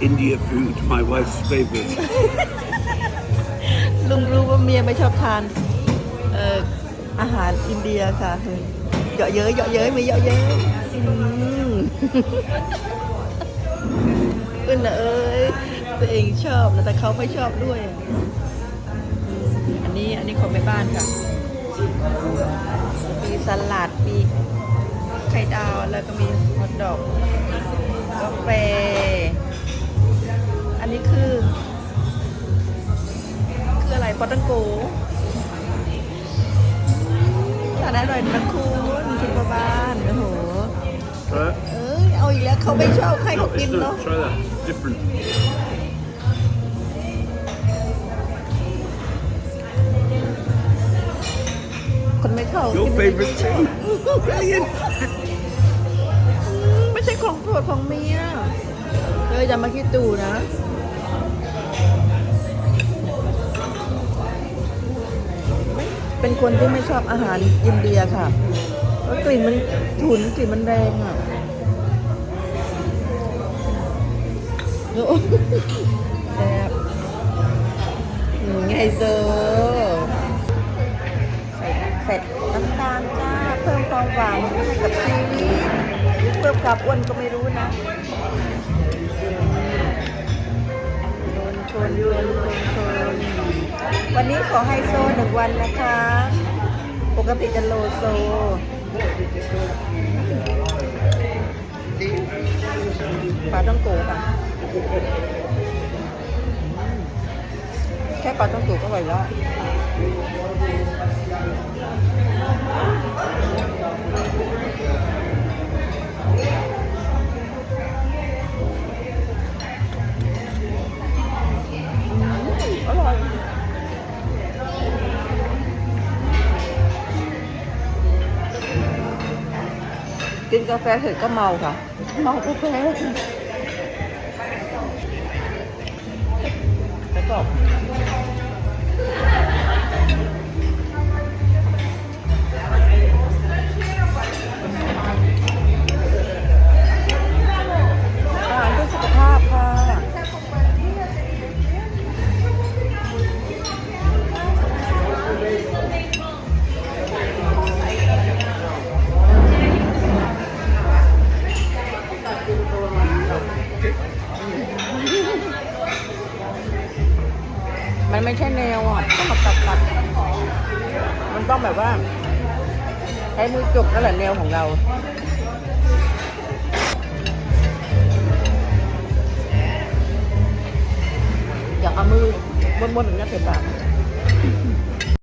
India food, my wife's favorite ลุงรู้ว่าเมียไม่ชอบทานเอ่ออาหารอินเดียค่ะเยอะเย้ยเยอะเย้ยไม่เยอะเย้ยอืมขึ้นนะเอ้ยตัวเองชอบนะแต่เขาไม่ชอบด้วย อันนี้อันนี้ของแม่บ้านค่ะ มีสลัดมีไข่ดาวแล้วก็มีฮอทดอกกาแฟ คือ คืออะไรปอตังโกทานอร่อยนะคุณคุณประบ้านโอ้โห Try it. เอ้ยเอาอีกแล้วเขาไม่ชอบใคร No, เขากิ it's น good. เนาะ Try that. Different. คนไม่เข้า Your กินไม่ favourite ชอบ tea. Brilliant. อืมไม่ใช่ของโปรดของเมียเอออย่ามาคิดดูนะ คนที่ไม่ชอบอาหารอินเดียค่ะเพราะกลิ่นมันฉุนกลิ่นมันแรงอะโอ้แซ่บไงเซอร์ใส่ใส่น้ำตาลจ้า เพิ่มความหวานให้กับชีวิตหรือเพิ่มความอ้วนก็ไม่รู้นะชนชนชนชนชน วันนี้ขอไฮโซหนึ่งวันนะคะ ปกติจะโลโซปลาต้องโกะค่ะแค่ปลาต้องโกะก็อร่อยแล้ว กินกาแฟเสร็จก็เมาค่ะ เมากาแฟแล้วก็ มันไม่ใช่แนวอะต้องมาตัดตัดมันต้องแบบว่าใช้มือจุกนั่นแหละแนวของเราอยากเอามือม้วนๆอย่างนี้เสร็จปะ